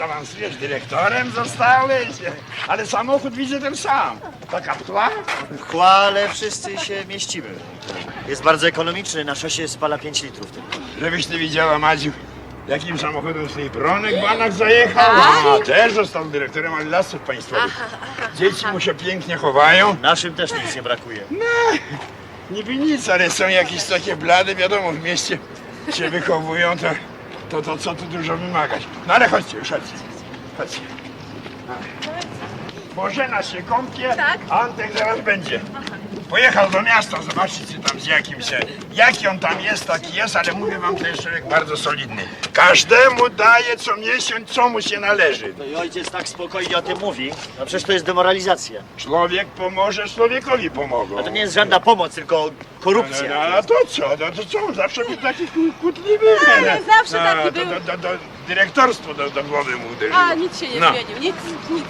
Awansujesz dyrektorem zostałeś, ale samochód widzę ten sam. Taka ptła? Chwale, wszyscy się mieścimy. Jest bardzo ekonomiczny, na szosie spala 5 litrów tylko. Żebyś ty widziała, Madziu, jakim samochodem swój Bronek Banak zajechał. A też został dyrektorem ale lasów państwowych. Dzieci mu się pięknie chowają. Naszym też nic nie brakuje. Niby nic, ale są jakieś takie blade, wiadomo, w mieście się wychowują, to, to, to co tu dużo wymagać. No ale chodźcie już, chodźcie. Chodźcie. Bożena się kąpie, Tak. a Antek zaraz będzie. Pojechał do miasta zobaczyć czy tam z jakimś, e, jaki on tam jest, taki jest, ale mówię wam, to jest człowiek bardzo solidny. Każdemu daje co miesiąc, co mu się należy. No i ojciec tak spokojnie o tym mówi. No przecież to jest demoralizacja. Człowiek pomoże, człowiekowi pomogą. A to nie jest żadna pomoc, tylko No, no, korupcja. a to co? No, to co? On zawsze był taki kłótliwy. Ale no. Zawsze no, taki to, był. Do, do, do, dyrektorstwo do, do głowy mu uderzyło. A, nic się nie No. zmienił, nic, nic.